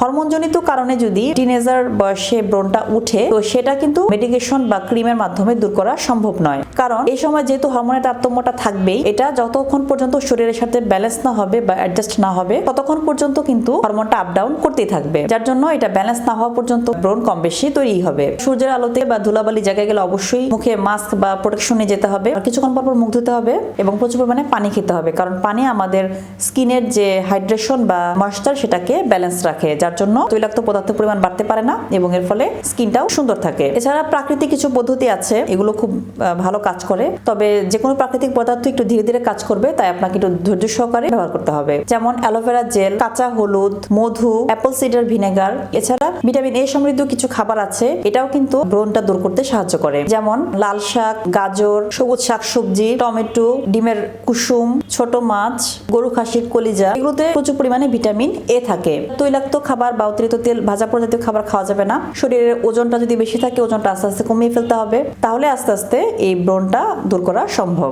হরমোনজনিত কারণে যদি টিনেজার বয়সে ব্রণটা উঠে, তো সেটা কিন্তু মেডিকেশন বা ক্রিমের মাধ্যমে দূর করা সম্ভব নয়। কারণ এই সময় যেহেতু হরমোনের তারতম্যটা থাকবেই, এটা যতক্ষণ পর্যন্ত শরীরের সাথে ব্যালেন্স না হবে বা অ্যাডজাস্ট না হবে, ততক্ষণ পর্যন্ত কিন্তু হরমোনটা আপ ডাউন করতেই থাকবে। যার জন্য এটা ব্যালেন্স না হওয়া পর্যন্ত ব্রণ কম বেশি তৈরি হবে। সূর্যের আলোতে বা ধুলাবালি জায়গায় গেলে অবশ্যই মুখে মাস্ক বা প্রোটেকশন যেতে হবে। আর কিছুক্ষণ পর পর মুখ ধুতে হবে এবং প্রচুর পরিমাণে পানি খেতে হবে। কারণ পানি আমাদের স্কিনের যে হাইড্রেশন বা ময়েশ্চার সেটাকে ব্যালেন্স রাখে, যার জন্য তৈলাক্ত পদার্থের পরিমাণ বাড়তে পারে না এবং এর ফলে স্কিনটাও সুন্দর থাকে। এছাড়া প্রাকৃতিক কিছু পদ্ধতি আছে, এগুলো খুব ভালো কাজ করে। তবে যে কোনো প্রাকৃতিক পদার্থ একটু ধীরে ধীরে কাজ করবে, তাই আপনাকে একটু ধৈর্য সহকারে ব্যবহার করতে হবে। যেমন অ্যালোভেরা জেল, কাঁচা হলুদ, মধু, অ্যাপল সিডার ভিনেগার। এছাড়া ভিটামিন এ সমৃদ্ধ কিছু খাবার আছে, এটাও কিন্তু ব্রণটা দূর করতে সাহায্য করে। যেমন লাল শাক, গাজর, সবুজ শাকসবজি, টমেটো, ডিমের কুসুম, ছোট মাছ গরু খাসির কলিজা, এগুলোতে প্রচুর পরিমাণে ভিটামিন এ থাকে। তৈলাক্ত খাবার বা অতিরিক্ত তেল ভাজা প্রজাতীয় খাবার খাওয়া যাবে না। শরীরের ওজনটা যদি বেশি থাকে, ওজনটা আস্তে আস্তে কমিয়ে ফেলতে হবে। তাহলে আস্তে আস্তে এই ব্রণটা দূর করা সম্ভব।